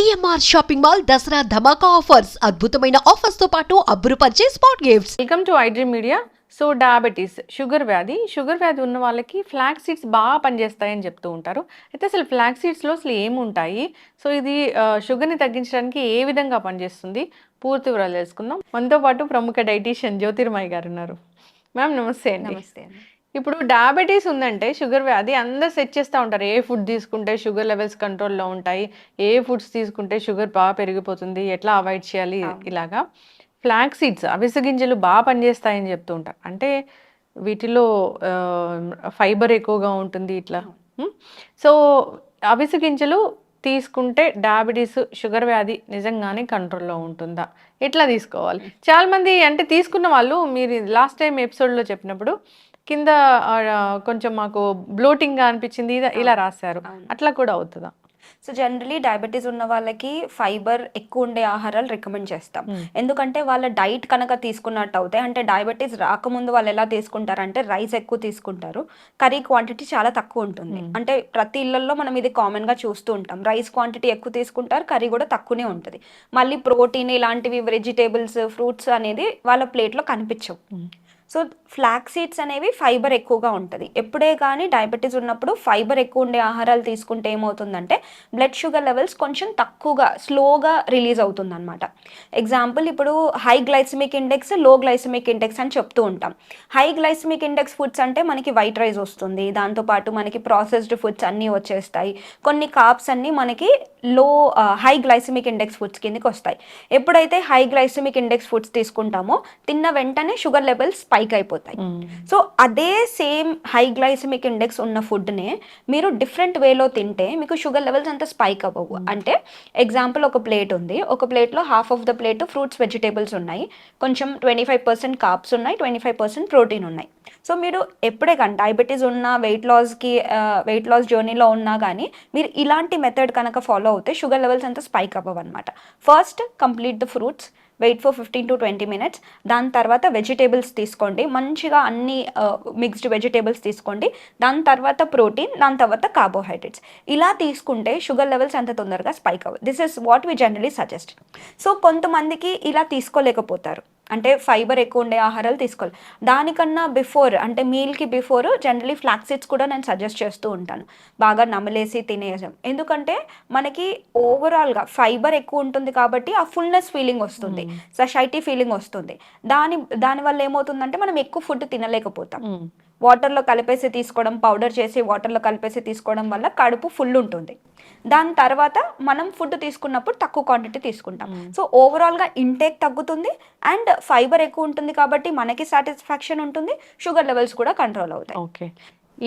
CMR shopping mall Dasara ధమాకా offers. అద్భుతమైన ఆఫర్స్తో పాటు అబ్బురుపరిచే spot gifts welcome to iDream media so diabetes sugar వ్యాధి షుగర్ వ్యాధి ఉన్న వాళ్ళకి ఫ్లాక్ సీడ్స్ బాగా పనిచేస్తాయని చెప్తూ ఉంటారు. అయితే అసలు ఫ్లాక్ సీడ్స్లో అసలు ఏముంటాయి? సో ఇది షుగర్ని తగ్గించడానికి ఏ విధంగా పనిచేస్తుంది? పూర్తి వివరాలు తెలుసుకుందాం. మనతో పాటు ప్రముఖ డైటీషియన్ జ్యోతిర్మయ్య గారు ఉన్నారు. మ్యామ్ నమస్తే అండి. నమస్తే అండి. ఇప్పుడు డయాబెటీస్ ఉందంటే షుగర్ వ్యాధి అందరు సెట్ చేస్తూ ఉంటారు. ఏ ఫుడ్ తీసుకుంటే షుగర్ లెవెల్స్ కంట్రోల్లో ఉంటాయి ఏ ఫుడ్స్ తీసుకుంటే షుగర్ బాగా పెరిగిపోతుంది ఎట్లా అవాయిడ్ చేయాలి ఇలాగా. ఫ్లాక్ సీడ్స్ అవిసె గింజలు బాగా పనిచేస్తాయని చెప్తూ ఉంటారు. అంటే వీటిలో ఫైబర్ ఎక్కువగా ఉంటుంది ఇట్లా? సో అవిసె గింజలు తీసుకుంటే డయాబెటీస్ షుగర్ వ్యాధి నిజంగానే కంట్రోల్లో ఉంటుందా? ఎట్లా తీసుకోవాలి? చాలా మంది అంటే తీసుకున్న వాళ్ళు మీరు లాస్ట్ టైం ఎపిసోడ్లో చెప్పినప్పుడు కింద కొంచెం మాకు బ్లోటింగ్గా అనిపించింది ఇలా- రాశారు. అట్లా కూడా అవుతుందా? సో జనరలీ డయాబెటీస్ ఉన్న వాళ్ళకి ఫైబర్ ఎక్కువ ఉండే ఆహారాలు రికమెండ్ చేస్తాం. ఎందుకంటే వాళ్ళ డైట్ కనుక తీసుకున్నట్టు అవుతాయి అంటే డయాబెటీస్ రాకముందు వాళ్ళు ఎలా తీసుకుంటారంటే రైస్ ఎక్కువ తీసుకుంటారు. కర్రీ క్వాంటిటీ చాలా తక్కువ ఉంటుంది. అంటే ప్రతి ఇళ్ళలో మనం ఇది కామన్గా చూస్తూ ఉంటాం. రైస్ క్వాంటిటీ ఎక్కువ తీసుకుంటారు కర్రీ కూడా తక్కువనే ఉంటుంది. మళ్ళీ ప్రోటీన్ ఇలాంటివి వెజిటేబుల్స్ ఫ్రూట్స్ అనేది వాళ్ళ ప్లేట్లో కనిపించవు. సో ఫ్లాక్ సీడ్స్ అనేవి ఫైబర్ ఎక్కువగా ఉంటుంది. ఎప్పుడే కానీ డయాబెటీస్ ఉన్నప్పుడు ఫైబర్ ఎక్కువ ఉండే ఆహారాలు తీసుకుంటే ఏమవుతుందంటే బ్లడ్ షుగర్ లెవెల్స్ కొంచెం తక్కువగా స్లోగా రిలీజ్ అవుతుంది అనమాట ఎగ్జాంపుల్ ఇప్పుడు హై గ్లైసమిక్ ఇండెక్స్లో గ్లైసమిక్ ఇండెక్స్ అని చెప్తూ ఉంటాం. హై గ్లైసమిక్ ఇండెక్స్ ఫుడ్స్ అంటే మనకి వైట్ రైస్ వస్తుంది. దాంతోపాటు మనకి ప్రాసెస్డ్ ఫుడ్స్ అన్నీ వచ్చేస్తాయి. కొన్ని కాప్స్ అన్నీ మనకి low high glycaemic index foods కిందకి వస్తాయి. ఎప్పుడైతే హై గ్లైసమిక్ ఇండెక్స్ ఫుడ్స్ తీసుకుంటామో తిన్న వెంటనే షుగర్ లెవెల్స్ స్పైక్ అయిపోతాయి. సో అదే సేమ్ హై గ్లైసమిక్ ఇండెక్స్ ఉన్న ఫుడ్నే మీరు డిఫరెంట్ వేలో తింటే మీకు షుగర్ లెవెల్స్ అంత స్పైక్ అవ్వవు. అంటే ఎగ్జాంపుల్ ఒక ప్లేట్ ఉంది. ఒక ప్లేట్లో half of the plate fruits vegetables ఉన్నాయి. కొంచెం ట్వంటీ ఫైవ్ పర్సెంట్ కాప్స్ ఉన్నాయి ట్వంటీ ఫైవ్ పర్సెంట్ ప్రోటీన్ ఉన్నాయి. సో మీరు ఎప్పుడే కానీ డయాబెటీస్ ఉన్నా వెయిట్ లాస్కి వెయిట్ లాస్ జర్నీలో ఉన్నా కానీ మీరు ఇలాంటి మెథడ్ కనుక ఫాలో అవుతే షుగర్ లెవెల్స్ అంతా స్పైక్ అవ్వవు అనమాట first complete the fruits wait for fifteen to twenty minutes. దాని తర్వాత వెజిటేబుల్స్ తీసుకోండి. మంచిగా అన్ని మిక్స్డ్ వెజిటేబుల్స్ తీసుకోండి. దాని తర్వాత ప్రోటీన్ దాని తర్వాత కార్బోహైడ్రేట్స్ ఇలా తీసుకుంటే షుగర్ లెవెల్స్ అంత తొందరగా స్పైక్ అవ్వదు this is what we generally suggest so కొంతమందికి ఇలా తీసుకోలేకపోతారు. అంటే ఫైబర్ ఎక్కువ ఉండే ఆహారాలు తీసుకోవాలి. దానికన్నా బిఫోర్ అంటే మీల్కి బిఫోర్ జనరలీ ఫ్లాక్ సీడ్స్ కూడా నేను సజెస్ట్ చేస్తూ ఉంటాను. బాగా నమలేసి తినేసాం ఎందుకంటే మనకి ఓవరాల్గా ఫైబర్ ఎక్కువ ఉంటుంది కాబట్టి ఆ ఫుల్నెస్ ఫీలింగ్ వస్తుంది. సొసైటీ ఫీలింగ్ వస్తుంది. దాని దానివల్ల ఏమవుతుందంటే మనం ఎక్కువ ఫుడ్ తినలేకపోతాం. వాటర్లో కలిపేసి తీసుకోవడం పౌడర్ చేసి వాటర్లో కలిపేసి తీసుకోవడం వల్ల కడుపు ఫుల్ ఉంటుంది. దాని తర్వాత మనం ఫుడ్ తీసుకున్నప్పుడు తక్కువ క్వాంటిటీ తీసుకుంటాం. సో ఓవరాల్గా ఇంటేక్ తగ్గుతుంది అండ్ ఫైబర్ ఎక్కువ ఉంటుంది కాబట్టి మనకి సాటిస్ఫాక్షన్ ఉంటుంది షుగర్ లెవెల్స్ కూడా కంట్రోల్ అవుతాయి. ఓకే.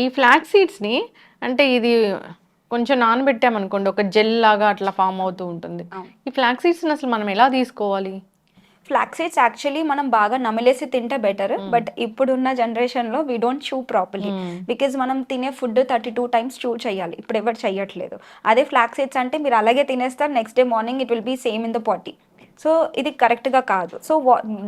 ఈ ఫ్లాక్ సీడ్స్ని అంటే ఇది కొంచెం నానబెట్టామనుకోండి ఒక జెల్ లాగా అట్లా ఫామ్ అవుతూ ఉంటుంది. ఈ ఫ్లాక్ సీడ్స్ని అసలు మనం ఎలా తీసుకోవాలి? ఫ్లాక్ సీడ్స్ యాక్చువల్లీ మనం బాగా నమిలేసి తింటే బెటర్ బట్ ఇప్పుడున్న జనరేషన్లో we don't chew properly because మనం తినే food thirty two times chew చేయాలి. ఇప్పుడు ఎవరు చేయట్లేదు. అదే ఫ్లాక్ సీడ్స్ అంటే మీరు అలాగే తినేస్తారు next day morning it will be same in the potty so ఇది కరెక్ట్గా కాదు. సో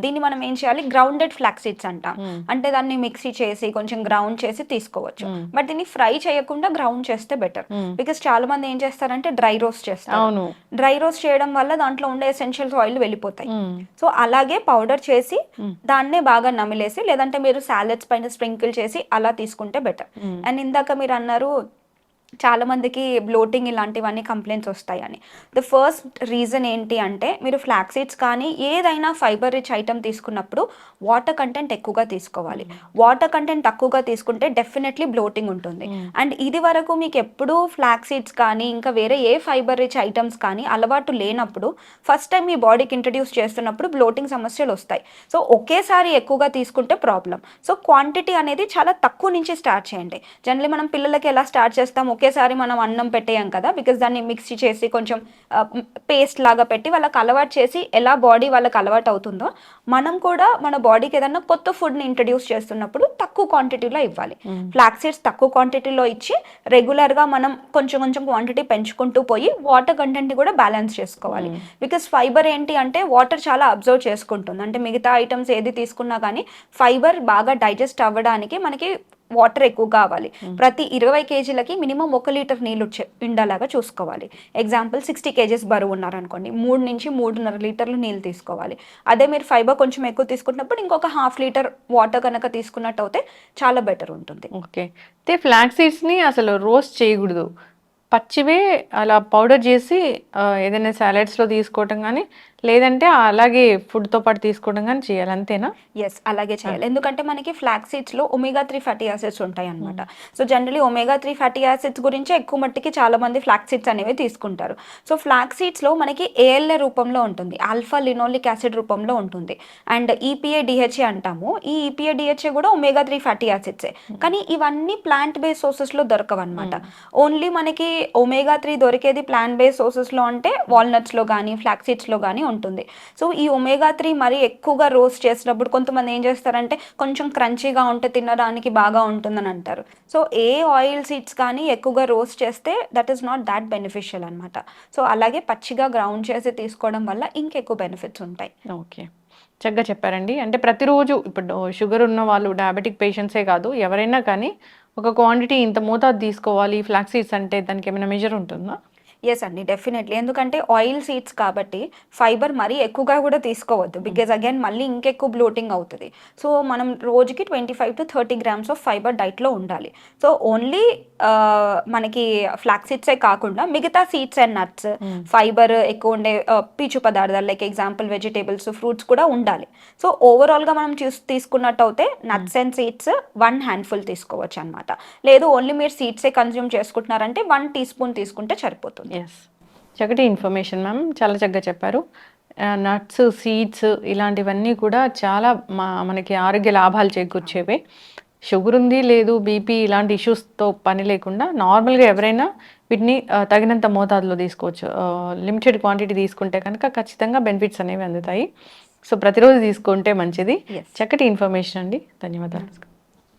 దీన్ని మనం ఏం చేయాలి? గ్రౌండెడ్ ఫ్లాక్ సీడ్స్ అంటాం. అంటే దాన్ని మిక్సీ చేసి కొంచెం గ్రౌండ్ చేసి తీసుకోవచ్చు. బట్ దీన్ని ఫ్రై చేయకుండా గ్రౌండ్ చేస్తే బెటర్ బికాస్ చాలా మంది ఏం చేస్తారంటే డ్రై రోస్ట్ చేస్తారు. డ్రై రోస్ట్ చేయడం వల్ల దాంట్లో ఉండే ఎసెన్షియల్స్ ఆయిల్ వెళ్ళిపోతాయి. సో అలాగే పౌడర్ చేసి దాన్నే బాగా నమిలేసి లేదంటే మీరు సాలెడ్స్ పైన స్ప్రింకిల్ చేసి అలా తీసుకుంటే బెటర్ అండ్ ఇందాక మీరు అన్నారు చాలా మందికి బ్లోటింగ్ ఇలాంటివన్నీ కంప్లైంట్స్ వస్తాయని. ద ఫస్ట్ రీజన్ ఏంటి అంటే మీరు ఫ్లాక్ సీడ్స్ కానీ ఏదైనా ఫైబర్ రిచ్ ఐటమ్ తీసుకున్నప్పుడు వాటర్ కంటెంట్ ఎక్కువగా తీసుకోవాలి. వాటర్ కంటెంట్ తక్కువగా తీసుకుంటే డెఫినెట్లీ బ్లోటింగ్ ఉంటుంది. అండ్ ఇది వరకు మీకు ఎప్పుడూ ఫ్లాక్ సీడ్స్ కానీ ఇంకా వేరే ఏ ఫైబర్ రిచ్ ఐటమ్స్ కానీ అలవాటు లేనప్పుడు ఫస్ట్ టైం మీ బాడీకి ఇంట్రడ్యూస్ చేస్తున్నప్పుడు బ్లోటింగ్ సమస్యలు వస్తాయి. సో ఒకేసారి ఎక్కువగా తీసుకుంటే ప్రాబ్లం సో క్వాంటిటీ అనేది చాలా తక్కువ నుంచి స్టార్ట్ చేయండి. జనరలీ మనం పిల్లలకి ఎలా స్టార్ట్ చేస్తాం ఒకేసారి మనం అన్నం పెట్టేయం కదా బికాస్ దాన్ని మిక్సీ చేసి కొంచెం పేస్ట్ లాగా పెట్టి వాళ్ళకి అలవాటు చేసి ఎలా బాడీ వాళ్ళకి అలవాటు అవుతుందో మనం కూడా మన బాడీకి ఏదైనా కొత్త ఫుడ్ని ఇంట్రడ్యూస్ చేస్తున్నప్పుడు తక్కువ క్వాంటిటీలో ఇవ్వాలి. ఫ్లాక్ సీడ్స్ తక్కువ క్వాంటిటీలో ఇచ్చి రెగ్యులర్గా మనం కొంచెం కొంచెం క్వాంటిటీ పెంచుకుంటూ పోయి వాటర్ కంటెంట్ కూడా బ్యాలెన్స్ చేసుకోవాలి. బికాస్ ఫైబర్ ఏంటి అంటే వాటర్ చాలా అబ్జర్వ్ చేసుకుంటుంది. అంటే మిగతా ఐటమ్స్ ఏది తీసుకున్నా కానీ ఫైబర్ బాగా డైజెస్ట్ అవ్వడానికి మనకి వాటర్ ఎక్కువ కావాలి. ప్రతి ఇరవై కేజీలకి మినిమం ఒక లీటర్ నీళ్ళు ఉండేలాగా చూసుకోవాలి. ఎగ్జాంపుల్ సిక్స్టీ కేజీస్ బరువు ఉన్నారనుకోండి మూడు నుంచి మూడున్నర లీటర్లు నీళ్ళు తీసుకోవాలి. అదే మీరు ఫైబర్ కొంచెం ఎక్కువ తీసుకున్నప్పుడు ఇంకొక హాఫ్ లీటర్ వాటర్ కనుక తీసుకున్నట్టు అయితే చాలా బెటర్ ఉంటుంది. ఓకే. అయితే ఫ్లాక్ సీడ్స్ని అసలు రోస్ట్ చేయకూడదు. పచ్చివే అలా పౌడర్ చేసి ఏదైనా సాలెడ్స్లో తీసుకోవటం కానీ లేదంటే అలాగే ఫుడ్తో పాటు తీసుకోవడం కానీ చేయాలి అంతేనా? ఎస్ అలాగే చేయాలి. ఎందుకంటే మనకి ఫ్లాక్ సీడ్స్లో ఒమేగా త్రీ ఫ్యాటీ యాసిడ్స్ ఉంటాయి అనమాట so generally omega three fatty acids గురించి ఎక్కువ మట్టికి చాలా మంది ఫ్లాక్ సీడ్స్ అనేవి తీసుకుంటారు. సో ఫ్లాక్ సీడ్స్లో మనకి ఏఎల్ఏ రూపంలో ఉంటుంది. ఆల్ఫా లినోలిక్ యాసిడ్ రూపంలో ఉంటుంది. అండ్ E ఈపీఏ డిహెచ్ఏ అంటాము. ఈ E ఈపీఏ డిహెచ్ఏ కూడా ఒమేగా త్రీ ఫ్యాటీ యాసిడ్సే కానీ ఇవన్నీ ప్లాంట్ బేస్ సోర్సెస్లో దొరకవు అనమాట ఓన్లీ మనకి ఒమేగా త్రీ దొరికేది ప్లాంట్ బేస్ సోర్సెస్లో అంటే వాల్నట్స్లో కానీ ఫ్లాక్ సీడ్స్లో కానీ ఉంటుంది. సో ఈ ఒమేగా త్రీ మరీ ఎక్కువగా రోస్ట్ చేసినప్పుడు కొంతమంది ఏం చేస్తారంటే కొంచెం క్రంచీగా ఉంటే తినడానికి బాగా ఉంటుందని అంటారు. సో ఏ ఆయిల్ సీడ్స్ కానీ ఎక్కువగా రోస్ట్ చేస్తే that is not that beneficial అనమాట సో అలాగే పచ్చిగా గ్రౌండ్ చేసి తీసుకోవడం వల్ల ఇంకెక్కువ బెనిఫిట్స్ ఉంటాయి. ఓకే. చక్కగా చెప్పారండి. అంటే ప్రతిరోజు ఇప్పుడు షుగర్ ఉన్న వాళ్ళు డయాబెటిక్ పేషెంట్సే కాదు ఎవరైనా కానీ ఒక క్వాంటిటీ ఇంత మోతాదు తీసుకోవాలి ఫ్లాక్సీడ్స్ అంటే దానికి ఏమైనా మెజర్ ఉంటుందా? ఎస్ అండి డెఫినెట్లీ ఎందుకంటే ఆయిల్ సీడ్స్ కాబట్టి ఫైబర్ మరీ ఎక్కువగా కూడా తీసుకోవద్దు. బికాజ్ అగైన్ మళ్ళీ ఇంకెక్కువ బ్లోటింగ్ అవుతుంది. సో మనం రోజుకి twenty five to thirty grams of fibre డైట్లో ఉండాలి. సో ఓన్లీ మనకి ఫ్లాక్ సీడ్సే కాకుండా మిగతా సీడ్స్ అండ్ నట్స్ ఫైబర్ ఎక్కువ ఉండే పీచు పదార్థాలు లైక్ ఎగ్జాంపుల్ వెజిటేబుల్స్ ఫ్రూట్స్ కూడా ఉండాలి. సో ఓవరాల్గా మనం చూస్ తీసుకున్నట్టు అయితే nuts and seeds one handful తీసుకోవచ్చు అనమాట లేదు ఓన్లీ మీరు సీడ్సే కన్జ్యూమ్ చేసుకుంటున్నారంటే వన్ టీ స్పూన్ తీసుకుంటే సరిపోతుంది. ఎస్ చక్కటి ఇన్ఫర్మేషన్ మ్యామ్ చాలా చక్కగా చెప్పారు. నట్స్ సీడ్స్ ఇలాంటివన్నీ కూడా చాలా మా మనకి ఆరోగ్య లాభాలు చేకూర్చేవే. షుగర్ ఉంది లేదు బీపీ ఇలాంటి ఇష్యూస్తో పని లేకుండా నార్మల్గా ఎవరైనా వీటిని తగినంత మోతాదులో తీసుకోవచ్చు. లిమిటెడ్ క్వాంటిటీ తీసుకుంటే కనుక ఖచ్చితంగా బెనిఫిట్స్ అనేవి అందుతాయి. సో ప్రతిరోజు తీసుకుంటే మంచిది. చక్కటి ఇన్ఫర్మేషన్ అండి. ధన్యవాదాలు.